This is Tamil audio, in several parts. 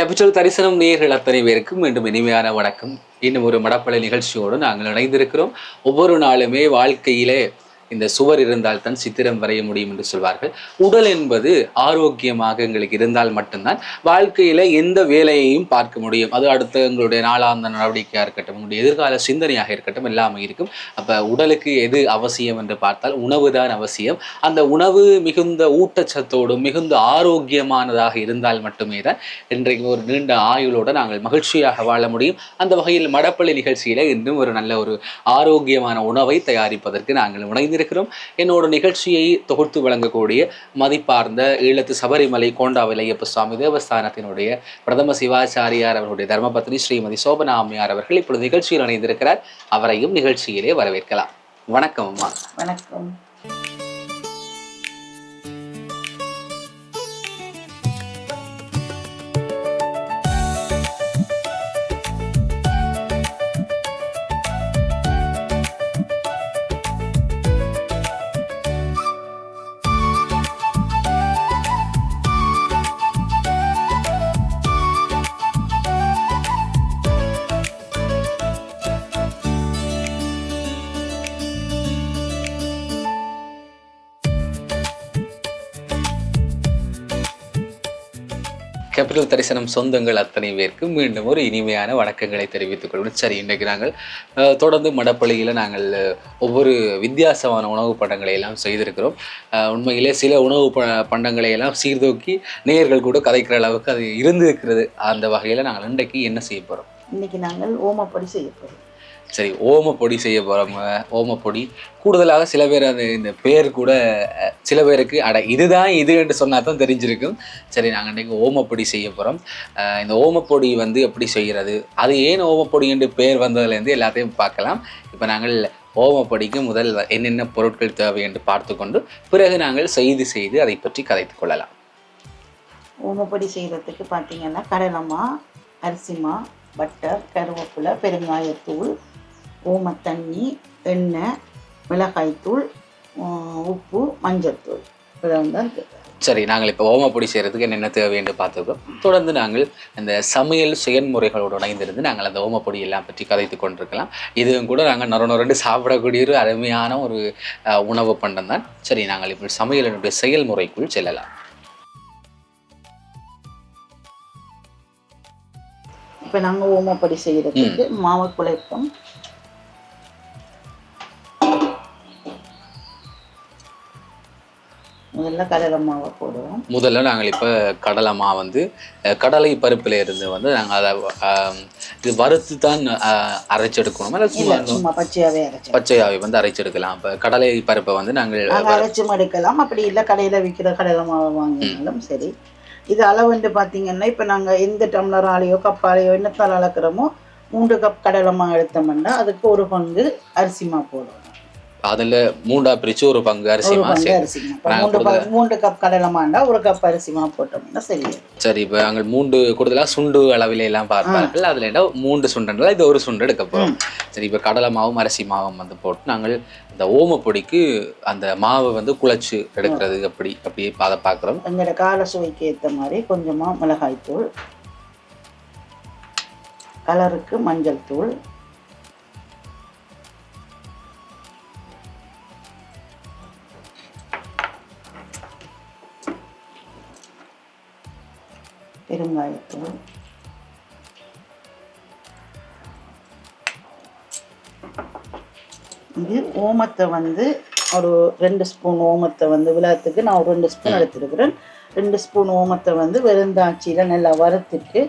கேபிட்டல் தரிசனம் நேயர்கள் அத்தனை பேருக்கும் மீண்டும் இனிமையான வணக்கம். இன்னும் ஒரு மடப்பலை நிகழ்ச்சியோடு நாங்கள் இணைந்திருக்கிறோம். ஒவ்வொரு நாளுமே வாழ்க்கையிலே இந்த சுவர் இருந்தால் தான் சித்திரம் வரைய முடியும் என்று சொல்வார்கள். உடல் என்பது ஆரோக்கியமாக எங்களுக்கு இருந்தால் மட்டும்தான் வாழ்க்கையில எந்த வேலையையும் பார்க்க முடியும். அது அடுத்த எங்களுடைய நாளாந்த நடவடிக்கையாக இருக்கட்டும் உங்களுடைய எதிர்கால சிந்தனையாக இருக்கட்டும் எல்லாமே இருக்கும். அப்போ உடலுக்கு எது அவசியம் என்று பார்த்தால் உணவு தான் அவசியம். அந்த உணவு மிகுந்த ஊட்டச்சத்தோடும் மிகுந்த ஆரோக்கியமானதாக இருந்தால் மட்டுமே தான் இன்றைக்கு ஒரு நீண்ட ஆயுளோடு நாங்கள் மகிழ்ச்சியாக வாழ முடியும். அந்த வகையில் மடப்பள்ளி நிகழ்ச்சியில இன்னும் ஒரு நல்ல ஒரு ஆரோக்கியமான உணவை தயாரிப்பதற்கு நாங்கள் உணர்ந்து இணைந்திருக்கிறோம் என்னோட நிகழ்ச்சியை தொகுத்து வழங்கக்கூடிய மதிப்பார்ந்த ஈழத்து சபரிமலை கோண்டாவிலையப்ப சுவாமி தேவஸ்தானத்தினுடைய பிரதம சிவாச்சாரியார் அவருடைய தர்மபத்னி ஸ்ரீமதி சோபனா அம்மையார் அவர்கள் இப்பொழுது நிகழ்ச்சியில் இணைந்திருக்கிறார். அவரையும் நிகழ்ச்சியிலே வரவேற்கலாம். வணக்கம் அம்மா. வணக்கம். கேபிட்டல் தரிசனம் சொந்தங்கள் அத்தனை பேருக்கு மீண்டும் ஒரு இனிமையான வணக்கங்களை தெரிவித்துக் கொள்வோம். சரி இன்றைக்கு நாங்கள் தொடர்ந்து மடப்பள்ளியில் நாங்கள் ஒவ்வொரு வித்தியாசமான உணவு பண்டங்களை எல்லாம் செய்திருக்கிறோம். உண்மையிலே சில உணவு ப பண்டங்களை எல்லாம் சீர்தூக்கி நேயர்கள் கூட கதைக்கிற அளவுக்கு அது இருந்திருக்கிறது. அந்த வகையில் நாங்கள் இன்றைக்கு என்ன செய்ய போகிறோம் இன்றைக்கி நாங்கள் ஓமப்படி செய்ய போகிறோம் சரி ஓமப்பொடி செய்ய போகிறோம் ஓமப்பொடி. கூடுதலாக சில பேர் அது இந்த பேர் கூட சில பேருக்கு அட இதுதான் இது என்று சொன்னால் தான் தெரிஞ்சிருக்கும். சரி நாங்கள் இன்றைக்கி ஓமப்பொடி செய்ய போகிறோம் இந்த ஓமப்பொடி வந்து எப்படி செய்கிறது? அது ஏன் ஓமப்பொடி என்று பேர் வந்ததுலேருந்து எல்லாத்தையும் பார்க்கலாம். இப்போ நாங்கள் ஓமப்பொடிக்கு முதல் என்னென்ன பொருட்கள் தேவை என்று பார்த்து கொண்டு பிறகு நாங்கள் செய்து செய்து அதை பற்றி கதைத்து கொள்ளலாம். ஓமப்பொடி செய்கிறதுக்கு பார்த்தீங்கன்னா கடலமா அரிசிமா பட்டர் கருவேப்பிலை பெருங்காயத்தூள் ஓமத்தண்ணி எண்ணெய் மிளகாய்த்தூள் உப்பு மஞ்சள்தூள் இதெல்லாம் தான். சரி நாங்கள் இப்போ ஓமப்பொடி செய்கிறதுக்கு என்னென்ன தேவை என்று பார்த்துருக்கோம் தொடர்ந்து நாங்கள் இந்த சமையல் செயல்முறைகளோடு இணைந்திருந்து நாங்கள் அந்த ஓமப்பொடி எல்லாம் பற்றி கதைத்து கொண்டிருக்கலாம். இதுவும் கூட நாங்கள் நொர நொரண்டு சாப்பிடக்கூடிய ஒரு அருமையான ஒரு உணவு பண்டம் தான். சரி நாங்கள் இப்போ சமையலினுடைய செயல்முறைக்குள் செல்லலாம். இப்போ நாங்கள் ஓமப்படி செய்கிறதுக்கு மாவு குழைப்போம் முதல்ல கடலை மாவை போடுவோம். முதல்ல நாங்கள் இப்போ கடலை மா வந்து கடலை பருப்பில் இருந்து வந்து நாங்கள் அதை இது வறுத்து தான் அரைச்செடுக்கணும். இல்லை சும்மா பச்சையாகவே அரைச்சோம் பச்சையாவை வந்து அரைச்செடுக்கலாம். இப்போ கடலை பருப்பை வந்து நாங்கள் அரைச்சும் எடுக்கலாம் அப்படி இல்லை கடையில் விற்கிற கடலை மாவை வாங்கினாலும் சரி. இது அளவுண்டு பார்த்தீங்கன்னா இப்போ நாங்கள் எந்த டம்ளராலேயோ கப்பாலேயோ என்னத்தால் அளக்குறோமோ மூன்று கப் கடலை மாவு எடுத்தோம்னா அதுக்கு ஒரு பங்கு அரிசி மாவு போடுவோம். அதில் மூண்டா பிரித்து ஒரு பங்கு அரிசி மூன்று மூன்று கப் கடலை மாண்டா ஒரு கப் அரிசி மாவு போட்டோம்னா சரியா சரி இப்போ நாங்கள் மூன்று கூடுதலாக சுண்டு அளவில எல்லாம் பார்ப்பார்கள். அதில் என்ன? மூன்று சுண்டன்ல இது ஒரு சுண்டு எடுக்க போகிறோம் சரி இப்போ கடலை மாவும் அரிசி மாவும் வந்து போட்டு நாங்கள் இந்த ஓமப்பொடிக்கு அந்த மாவை வந்து குழச்சு எடுக்கிறது அப்படி அப்படி அதை பார்க்குறோம். எங்களோட கால சுவைக்கு ஏற்ற மாதிரி கொஞ்சமாக மிளகாய்த்தூள் கலருக்கு மஞ்சள் தூள் பெருங்காயத்தூள். இது ஓமத்தை வந்து ஒரு ரெண்டு ஸ்பூன் ஓமத்தை வந்து விழாத்துக்கு நான் ஒரு ரெண்டு ஸ்பூன் எடுத்துருக்கிறேன். ரெண்டு ஸ்பூன் ஓமத்தை வந்து வெறுந்தாச்சியில் நல்லா வறுத்துட்டு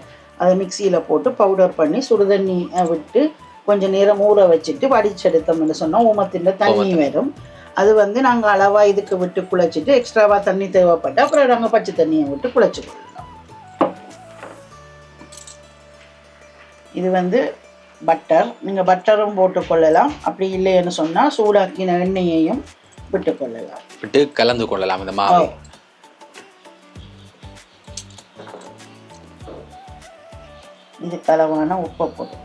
அதை மிக்சியில் போட்டு பவுடர் பண்ணி சுடுதண்ணி விட்டு கொஞ்சம் நேரம் ஊற வச்சுட்டு வடிச்செடுத்தோம்னு சொன்னால் ஓமத்தின் தண்ணி வரும். அது வந்து நாங்கள் அளவாக இதுக்கு விட்டு குழைச்சிட்டு எக்ஸ்ட்ராவாக தண்ணி தேவைப்பட்டு அப்புறம் நாங்கள் பச்சை தண்ணியை விட்டு குழைச்சி இது வந்து பட்டர் நீங்கள் பட்டரும் போட்டுக்கொள்ளலாம் அப்படி இல்லைன்னு சொன்னால் சூடாக்கின எண்ணெயையும் விட்டுக்கொள்ளலாம் விட்டு கலந்து கொள்ளலாம் இந்த மாவை. இது கலவான உப்பை போட்டு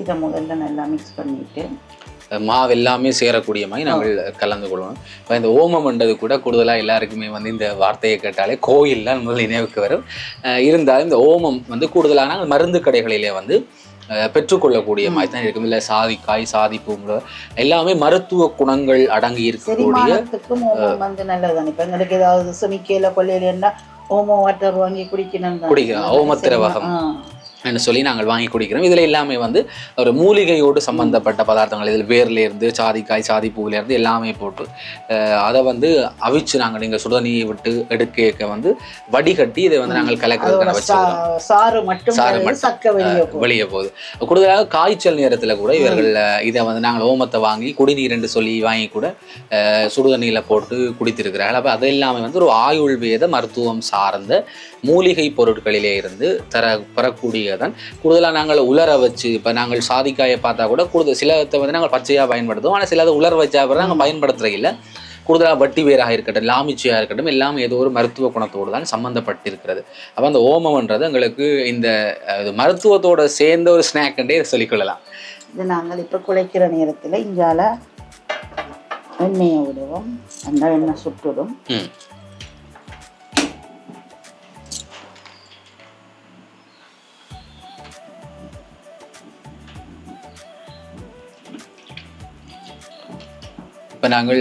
இதை முதல்ல நல்லா மிக்ஸ் பண்ணிட்டு மாவு எல்லாமே சேரக்கூடிய மாதிரி நாங்கள் கலந்து கொள்வோம் இப்போ இந்த ஓமம்ன்றது கூட கூடுதலாக எல்லாருக்குமே வந்து இந்த வார்த்தையை கேட்டாலே கோயில்லாம் முதல் நினைவுக்கு வரும் இருந்தாலும் இந்த ஓமம் வந்து கூடுதலான மருந்து கடைகளிலே வந்து பெற்றுக்கொள்ளக்கூடிய மாதிரி தான் இருக்கும் இல்லை சாதிக்காய் சாதிப்பூங்க எல்லாமே மருத்துவ குணங்கள் அடங்கி இருக்கக்கூடிய வந்து நல்லதானே இப்ப எங்களுக்கு ஏதாவது செமிக்கையில கொள்ளையில ஓமம் வாட்டர் வாங்கி குடிக்கணும் தான். குடிக்கலாம். ஓமத்திரவகம். என்று சொல்லி நாங்கள் வாங்கி குடிக்கிறோம். இதில் எல்லாமே வந்து ஒரு மூலிகையோடு சம்பந்தப்பட்ட பதார்த்தங்கள். இதில் வேர்ல இருந்து சாதிக்காய் சாதிப்பூவில இருந்து எல்லாமே போட்டு அதை வந்து அவிச்சு நாங்கள் நீங்கள் சுடுதண்ணியை விட்டு எடுக்க வந்து வடிகட்டி இதை வந்து நாங்கள் கலக்கிறதுக்கான வச்சுக்கிறோம் சாறு மட்டும் சாறு வெளியே மட்டும். வெளியே போகுது. கூடுதலாக காய்ச்சல் நேரத்தில் கூட இவர்கள் இதை வந்து நாங்கள் ஓமத்தை வாங்கி குடிநீர் என்று சொல்லி வாங்கி கூட அஹ், சுடுதண்ணியில் போட்டு குடித்திருக்கிறார்கள். அப்போ அது எல்லாமே வந்து ஒரு ஆயுள் வேத மருத்துவம் சார்ந்த மூலிகை பொருட்களிலே இருந்து தர பெறக்கூடியதான் கூடுதலாக நாங்கள் உலர வச்சு இப்போ நாங்கள் சாதிக்காயை பார்த்தா கூட கூடுதல் சிலத்தை வந்து நாங்கள் பச்சையாக பயன்படுத்துவோம். ஆனால் சிலதை உலர வச்சா பிறகு நாங்கள் பயன்படுத்துறது இல்லை கூடுதலாக வட்டி வேராக இருக்கட்டும் லாமிச்சியாக இருக்கட்டும் எல்லாமே ஏதோ ஒரு மருத்துவ குணத்தோடு தான் சம்மந்தப்பட்டிருக்கிறது அப்போ அந்த ஓமம்ன்றது எங்களுக்கு இந்த மருத்துவத்தோட சேர்ந்த ஒரு ஸ்நாக்ன்றே சொல்லிக்கொள்ளலாம் இது நாங்கள் இப்ப குழைக்கிற நேரத்துல இங்கால எண்ணெயை விடுவோம் அந்த எண்ணெய் சுட்டுடும். இப்போ நாங்கள்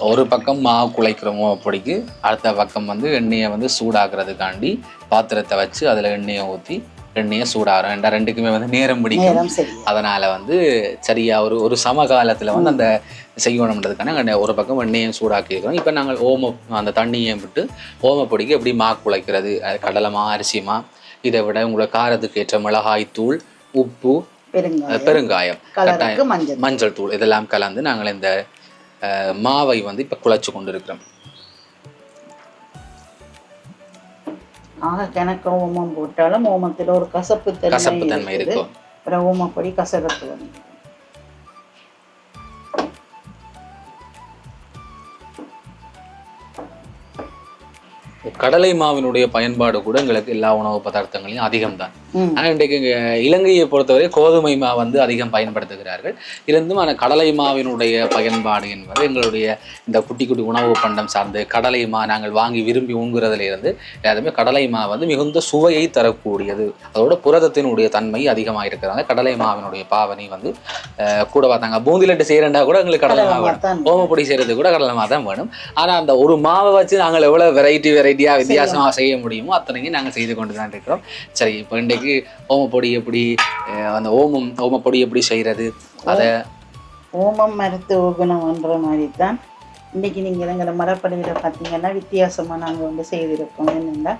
ஒரு பக்கம் மாவு குழைக்கிறோமோ அப்படிக்கு அடுத்த பக்கம் வந்து எண்ணெயை வந்து சூடாக்குறதுக்காண்டி பாத்திரத்தை வச்சு அதில் எண்ணெயை ஊற்றி எண்ணெயை சூடாகிறோம் ரெண்டா ரெண்டுக்குமே வந்து நேரம் பிடிக்கும். அதனால் வந்து சரியா ஒரு ஒரு சமகாலத்தில் வந்து அந்த செய்யணுன்றதுக்கான ஒரு பக்கம் எண்ணெயும் சூடாக்கி இருக்கிறோம் இப்போ நாங்கள் ஓம அந்த தண்ணியை விட்டு ஓமப்பொடிக்கு எப்படி மா குழைக்கிறது கடலைமா அரிசிமா இதை விட உங்களை காரத்துக்கு ஏற்ற மிளகாய் தூள் உப்பு பெருங்காயம் கலருக்கு மஞ்சள் தூள் இதெல்லாம் கலந்து நாங்கள் இந்த மாவை வந்து இப்போ குழைச்சு கொண்டு இருக்கிறோம் ஆக கிணக்க ஓமம் போட்டாலும் ஓமத்துல ஒரு கசப்பு கசப்பு தன்மை இருக்கும். அப்புறம் ஓமப்பொடி கசகத்து வந்து. கடலை மாவினுடைய பயன்பாடு கூட எங்களுக்கு எல்லா உணவு பதார்த்தங்களையும் அதிகம்தான். ஆனால் இன்றைக்கு இலங்கையை பொறுத்தவரை கோதுமை மா வந்து அதிகம் பயன்படுத்துகிறார்கள். இருந்தும் அந்த கடலை மாவினுடைய பயன்பாடு என்பது எங்களுடைய இந்த குட்டி குட்டி உணவு பண்டம் சார்ந்து கடலை மா நாங்கள் வாங்கி விரும்பி உண்கிறதுல இருந்து எல்லாருமே கடலை மா வந்து மிகுந்த சுவையை தரக்கூடியது. அதோட புரதத்தினுடைய தன்மை அதிகமாக இருக்கிறதால கடலை மாவினுடைய பாவனை வந்து கூட பார்த்தாங்க. பூந்தி லட்டு செய்யறண்டா கூட எங்களுக்கு கடலை மா வேணும். ஓமப்பொடி செய்யறது கூட கடலை மா தான் வேணும். ஆனா அந்த ஒரு மாவை வச்சு நாங்கள் எவ்வளவு வெரைட்டி வெரைட்டியா வித்தியாசமா செய்ய முடியுமோ அத்தனையும் நாங்கள் செய்து கொண்டு தான் இருக்கிறோம். சரி இப்போ இன்றைக்கு ஓமப்பொடி எப்படி அந்த ஓமம் ஓமப்பொடி எப்படி செய்யறது அதை ஓமம் மருத்துவ குணம்ன்ற மாதிரி தான் இன்னைக்கு நீங்கள் எங்களை மரப்படையில் பார்த்தீங்கன்னா வித்தியாசமாக நாங்கள் வந்து செய்திருக்கோம். என்னென்னா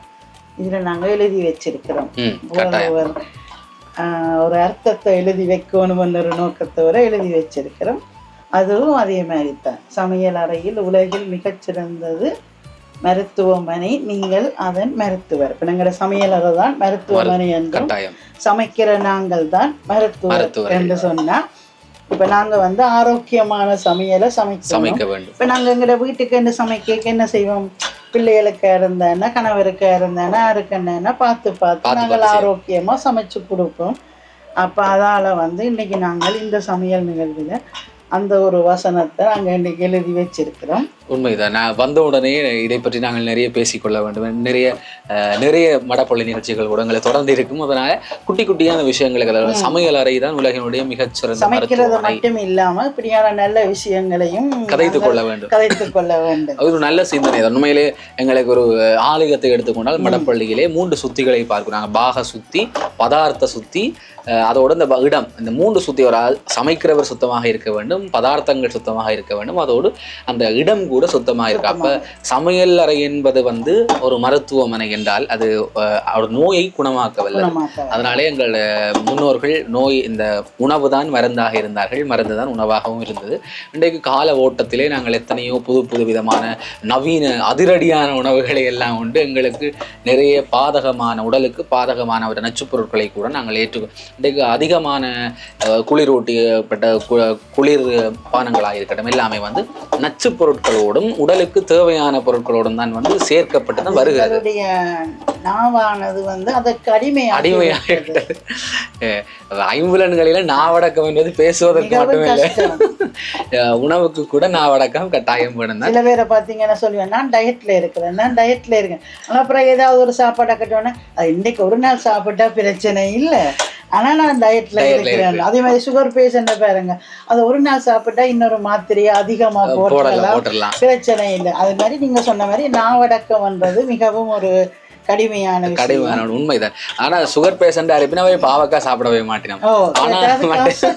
இதில் நாங்கள் எழுதி வச்சிருக்கிறோம். ஒரு ஒரு அர்த்தத்தை எழுதி வைக்கணும்னு ஒரு நோக்கத்தோட எழுதி வச்சிருக்கிறோம். அதுவும் அதே மாதிரி தான் சமையல் அறையில் உலகில் மிகச்சிறந்தது மருத்துவமனை நீங்கள் அதன் மருத்துவர். இப்போ எங்களோட சமையல் தான் மருத்துவமனை என்றும் சமைக்கிற நாங்கள் தான் மருத்துவர். என்று சொன்னா இப்ப நாங்க வந்து ஆரோக்கியமான சமையலை சமைக்க வேண்டும். இப்ப நாங்க எங்கட வீட்டுக்கு என்ன சமைக்க என்ன செய்வோம்? பிள்ளைகளுக்கு இருந்தானா கணவருக்கு இருந்தானா யாருக்குன்னா பார்த்து பார்த்து பார்த்து நாங்கள் ஆரோக்கியமா சமைச்சு கொடுப்போம். அப்ப அதால வந்து இன்னைக்கு நாங்கள் இந்த சமையல் நிகழ்வுல அந்த ஒரு வசனத்தை நாங்க இன்னைக்கு எழுதி வச்சிருக்கிறோம். உண்மைதான். நான் வந்த உடனே இதை பற்றி நாங்கள் நிறைய பேசிக்கொள்ள வேண்டும். நிறைய நிறைய மடப்பள்ளி நிகழ்ச்சிகள் கூட எங்களை தொடர்ந்து இருக்கும். அதனால குட்டி குட்டியான விஷயங்களுக்கு அதாவது சமையல் அறை தான் உலகினுடைய மிகச்சிறந்த சமைக்கிறது மட்டும் இல்லாம இப்படியான நல்ல விஷயங்களையும் கதைத்துக் நாங்கள் கொள்ள வேண்டும். கதைத்துக் கொள்ள வேண்டும். ஒரு நல்ல சிந்தனை தான். உண்மையிலே எங்களுக்கு ஒரு ஆலயத்தை எடுத்துக்கொண்டால் மடப்பள்ளியிலே மூன்று சுத்திகளை பார்க்கிறாங்க பாக சுத்தி பதார்த்த சுத்தி அதோட இந்த இடம் இந்த மூன்று சுத்தி ஒரு சமைக்கிறவர் சுத்தமாக இருக்க வேண்டும். பதார்த்தங்கள் சுத்தமாக இருக்க வேண்டும். அதோடு அந்த இடம் கூட சுத்தமாக இருக்கு. அப்ப சமையல் அறை என்பது வந்து ஒரு மருத்துவமனை என்றால் அது ஒரு நோயை குணமாக்கவல்ல குணமாக்க அதனாலே எங்கள் முன்னோர்கள் நோய் இந்த உணவு தான் மருந்தாக இருந்தார்கள். மருந்து தான் உணவாகவும் இருந்தது. இன்றைக்கு கால ஓட்டத்திலே நாங்கள் எத்தனையோ புது புது விதமான நவீன அதிரடியான உணவுகளை எல்லாம் உண்டு. எங்களுக்கு நிறைய பாதகமான உடலுக்கு பாதகமான ஒரு நச்சுப் பொருட்களை கூட நாங்கள் ஏற்று இன்றைக்கு அதிகமான குளிரூட்டியப்பட்ட குளிர் பானங்களாக இருக்கட்டும் எல்லாமே வந்து நச்சு பொருட்களோடும் உடலுக்கு தேவையான பொருட்களோடும் தான் வந்து சேர்க்கப்பட்டு தான் வருகிறது. நாவானது வந்து அதற்கு அடிமையாக அடிமையாகிவிட்டது. அஹ் ஐம்புலன்களில நாவடக்கம் என்பது பேசுவதற்கு கஷ்டம். அஹ் உணவுக்கு கூட நாவடக்கம் கட்டாயம் வேணும் சில பேரை பார்த்தீங்கன்னா சொல்லுவேன் நான் டயட்ல இருக்கிறேன் நான் டயட்ல இருக்கேன். ஆனால் அப்புறம் ஏதாவது ஒரு சாப்பாடை கட்டோன்னே அது இன்னைக்கு ஒரு நாள் சாப்பிட்டா பிரச்சனை இல்லை. ஆனா நான் டயட்ல இருக்கிறேன் அதே மாதிரி சுகர் பேஷண்ட பாருங்க? அது ஒரு நாள் சாப்பிட்டா இன்னொரு மாத்திரையை அதிகமா போடலாம் பிரச்சனை இல்லை. அது மாதிரி நீங்க சொன்ன மாதிரி நாவடக்கம்ன்றது மிகவும் ஒரு கடுமையான கடிவான உண்மைதான். ஆனா சுகர் பேஷண்ட் இருப்பினாவே பாவக்காய் சாப்பிடவே மாட்டேன் ஆனா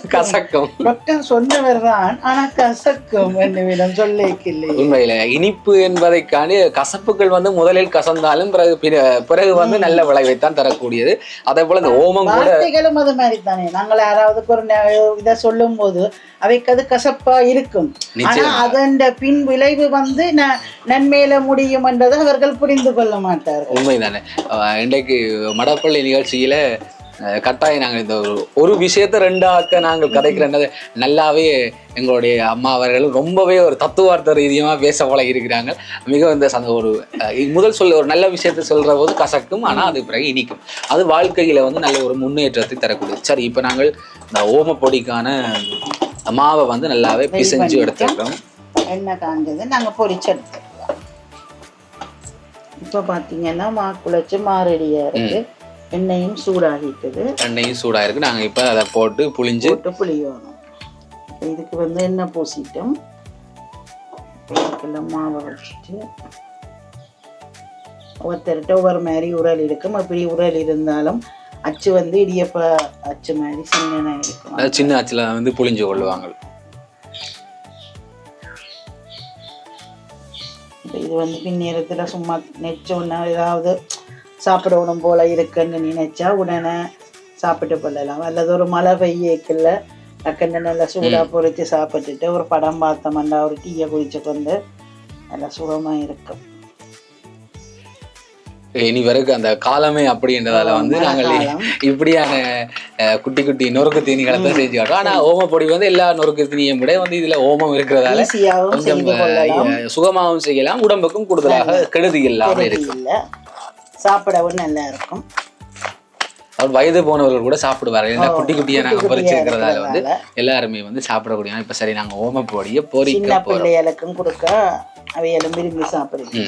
கசக்கும். டாக்டர் சொன்னவர் தான் ஆனா கசக்கும் என்னவிடம் சொல்லிக்கில்லை. உண்மையில இனிப்பு என்பதைக்காண்டி கசப்புகள் வந்து முதலில் கசந்தாலும் பிறகு பிற- பிறகு வந்து நல்ல விளைவைத்தான் தரக்கூடியது. அதே போல இந்த ஓமம் கூட அது மாதிரி தானே நாங்கள் யாராவது ஒரு இதை சொல்லும் போது அவைக்கு அது கசப்பா இருக்கும். ஆனா. அதன் பின் விளைவு வந்து நன்மையில முடியும் என்றதை அவர்கள் புரிந்து கொள்ள மாட்டார்கள். உண்மைதானே. அஹ் இன்றைக்கு மடப்பள்ளி நிகழ்ச்சியில கட்டாயம் நாங்கள் இந்த ஒரு ஒரு விஷயத்த ரெண்டாக்க நாங்கள் கதைக்கிறோன்னது நல்லாவே எங்களுடைய அம்மா அவர்கள் ரொம்பவே ஒரு தத்துவார்த்த ரீதியமா பேச போல இருக்கிறாங்க. மிக இந்த சந்த ஒரு முதல் சொல்ல ஒரு நல்ல விஷயத்த சொல்ற போது கசக்கும் ஆனா அது பிறகு இனிக்கும். அது வாழ்க்கையில வந்து நல்ல ஒரு முன்னேற்றத்தை தரக்கூடியது சரி இப்போ நாங்கள் இந்த ஓம பொடிக்கான மாவை வந்து நல்லாவே பிசைஞ்சு. எடுத்துக்கிறோம். எண்ணெய் காஞ்சது நாங்க பொரிச்சு எடுத்துக்கலாம் இப்ப பாத்தீங்கன்னா மா குழைச்சு மா ரெடியா இருக்கு எண்ணெயும் சூடாகிட்டது. எண்ணெயும் சூடா இருக்கு நாங்க இப்ப அதை போட்டு புளிஞ்சு போட்டு புளியணும். இதுக்கு வந்து எண்ணெய் பூசிட்டோம். இதுக்கெல்லாம் மாவை வச்சுட்டு ஒருத்தர்கிட்ட ஒவ்வொரு மாதிரி உரல் இருக்கும். அப்படி உரல் இருந்தாலும் அச்சு வந்து இடியப்ப அச்சு மாதிரி சின்ன இருக்கும். சின்ன ஆச்சுல வந்து புளிஞ்சு கொள்ளுவாங்க. இது வந்து பின்னேரத்துல சும்மா நெச்சோன்னா ஏதாவது சாப்பிடணும் போல இருக்குன்னு நினைச்சா உடனே சாப்பிட்டு கொள்ளலாம். அல்லது ஒரு மழை பெய்யக்குள்ள டக்குன்னு நல்லா சூடாக பொரிச்சு சாப்பிட்டுட்டு ஒரு படம் பார்த்தோம்னா ஒரு டீயை குடிச்சு கொண்டு நல்லா சுகமா இருக்கும். இனி வரைக்கும் அந்த காலமே அப்படின்றதால வந்து நாங்கள். இப்படியான குட்டி குட்டி நொறுக்கு தீனிகளை தான் செஞ்சு காட்டுறோம் ஆனா ஓம பொடி வந்து எல்லா நொறுக்கு தீனியும் விட வந்து இதுல ஓமம் இருக்கிறதால கொஞ்சம் சுகமாகவும் செய்யலாம். உடம்புக்கும் கூடுதலாக கெடுதி இல்லாம இருக்கு இல்லை. சாப்பிடவும் நல்லா இருக்கும். அவர் வயது போனவர்கள் கூட சாப்பிடுவார்கள். ஏன்னா குட்டி குட்டியா குட்டி நாங்க பறிச்சு குட்டியா இருக்கிறதால வந்து. எல்லாருமே வந்து சாப்பிடக்கூடிய இப்ப சரி நாங்க ஓம பொடியை சின்ன போறோம். பிள்ளைகளுக்கும் கொடுக்க அவையெல்லாம் விரும்பி சாப்பிடுது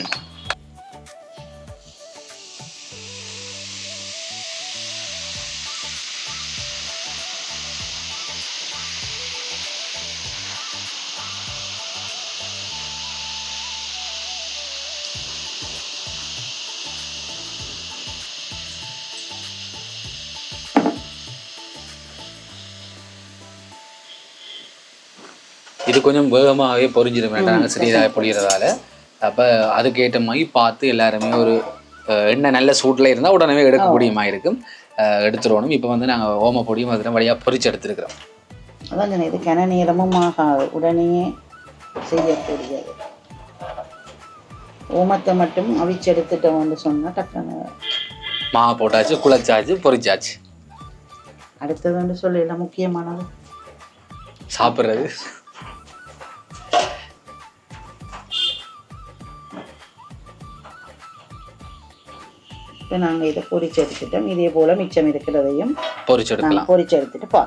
கொஞ்சம் வேகமாகவே பொரிஞ்சிடும் வேண்டாம். சிறியதாக பொழிகிறதால அப்போ அதுக்கேற்ற மாதிரி பார்த்து எல்லாருமே ஒரு எண்ணெய் நல்ல சூட்டில் இருந்தால் உடனே எடுக்கக்கூடிய மாதிரி இருக்கும். எடுத்துருவோம் இப்போ வந்து நாங்கள் ஓம பொடியும் அதில் வழியாக பொரிச்சு எடுத்துருக்கிறோம். அதான் இது கன நேரமும் ஆகாது. உடனே செய்யக்கூடியது. ஓமத்தை மட்டும் அவிச்சு எடுத்துட்டோம்னு சொன்னா டக்குன்னு மாவு போட்டாச்சு குழச்சாச்சு பொரிச்சாச்சு அடுத்தது வந்து சொல்லல முக்கியமானது. சாப்பிட்றது. இப்போ நாங்கள் இதை பொரிச்சு எடுத்துட்டோம். இதே போல மிச்சம் இருக்கிறதையும் பொரிச்சு எடுக்கலாம். பொரிச்சு எடுத்துட்டு பா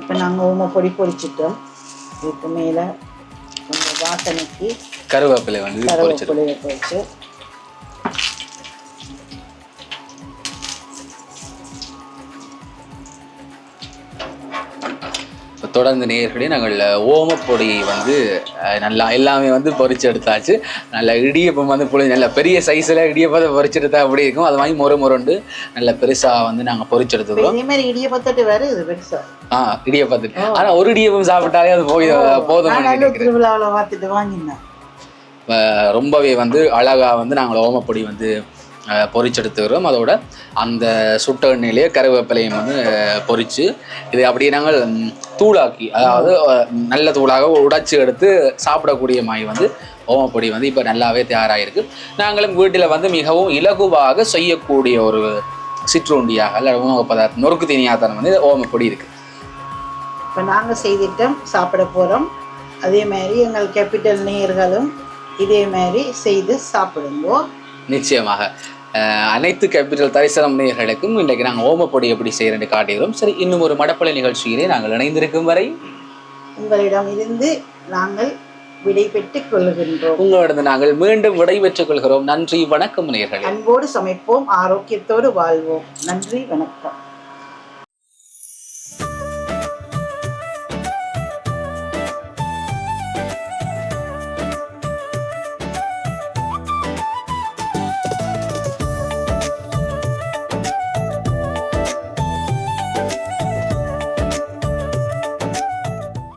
இப்போ நாங்கள் ஓம பொடி பொரிச்சிட்டோம். இதுக்கு மேலே கொஞ்சம் வாசனைக்கு கருவேப்பிலை வந்து பொரிச்சிடும் தொடர்ந்து நேர்களே நாங்கள் ஓமப்பொடி வந்து நல்லா எல்லாமே வந்து பொரிச்சு எடுத்தாச்சு. நல்ல இடியப்பம் வந்து புளி நல்ல பெரிய சைஸில் இடியப்பத்தை பொரிச்சு எடுத்தா அப்படி இருக்கும்? அது வாங்கி முறை முரண்டு நல்ல பெருசாக வந்து நாங்கள் பொரிச்சு எடுத்துக்கிறோம். இதே மாதிரி இடியப்பத்தட்டு வேறு இது பெருசா? ஆ இடியப்பத்துக்கு ஆனால் ஒரு இடியப்பம் சாப்பிட்டாலே அது போய் போதும் திருவிழாவில் பார்த்துட்டு வாங்கினேன் ரொம்பவே வந்து அழகாக வந்து நாங்கள் ஓமப்பொடி வந்து அஹ், பொரிச்செடுத்துக்கிறோம் அதோட அந்த சுட்ட எண்ணெயிலேயே கருவேப்பிலையும் வந்து அஹ், பொரிச்சு இது அப்படியே நாங்கள் தூளாக்கி அதாவது நல்ல தூளாக உடைச்சு எடுத்து சாப்பிடக்கூடிய மாதிரி வந்து ஓமப்பொடி வந்து இப்போ நல்லாவே தயாராகிருக்கு நாங்களும் வீட்டில் வந்து மிகவும் இலகுவாக செய்யக்கூடிய ஒரு சிற்றுண்டியாக அல்ல உணவு பதார்த்தம் நொறுக்கு தீனியாத்தனம் வந்து ஓமப்பொடி இருக்குது இப்போ நாங்கள் செய்திட்டோம் சாப்பிட போகிறோம் அதே மாதிரி எங்கள் கேபிட்டல் நேயர்களும் இதே மாதிரி செய்து சாப்பிடுங்கோ நிச்சயமாக. அனைத்து கேபிட்டல் தரிசனம் நேயர்களுக்கும் இன்றைக்கு நாங்கள் ஓமப்பொடி எப்படி செய்யறேன்னு காட்டுகிறோம் சரி இன்னும் ஒரு மடப்பலை நிகழ்ச்சியிலே நாங்கள் இணைந்திருக்கும் வரை உங்களிடம் இருந்து நாங்கள் விடை பெற்றுக் கொள்கின்றோம். உங்களிடம் நாங்கள் மீண்டும் விடைபெற்றுக் கொள்கிறோம். நன்றி வணக்கம் நேயர்களே அன்போடு சமைப்போம் ஆரோக்கியத்தோடு வாழ்வோம். நன்றி வணக்கம்.